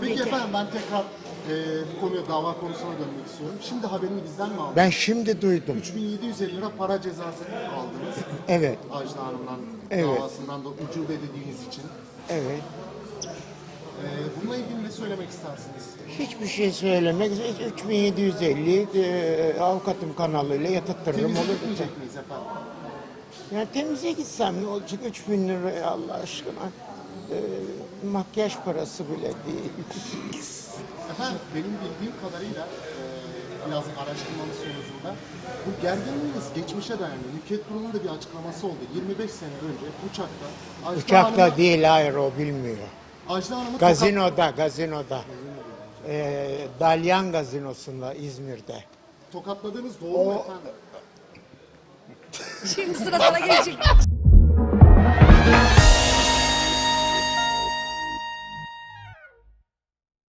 Peki ki. efendim ben tekrar e, bu konuya dava konusuna dönmek istiyorum. Şimdi haberini bizden mi aldınız? Ben şimdi duydum. 3750 lira para cezası aldınız. Evet, Ajda Hanım'dan Evet. davasından da ucube dediğiniz için. evet. E, bununla ilgili ne söylemek istersiniz? Hiçbir şey söylemek. 3750 e, avukatım kanalıyla yatırtırım Temize olur. gitmeyecek miyiz efendim? Ya temize gitsem ne olacak? 3000 liraya Allah aşkına. E, makyaj parası bile değil. Efendim benim bildiğim kadarıyla e, biraz araştırmamız sonucunda bu gerginliğiniz geçmişe dayanıyor. Nükhet Duru'nun da bir açıklaması oldu. 25 sene önce uçakta Ajda Uçakta Hanım'ı- değil, hayır o bilmiyor. Ajda Hanım'ı tokat- Gazinoda, gazinoda. E, Dalyan gazinosunda İzmir'de. tokatladığınız doğru mu O- efendim? Şimdi sıra sana gelecek.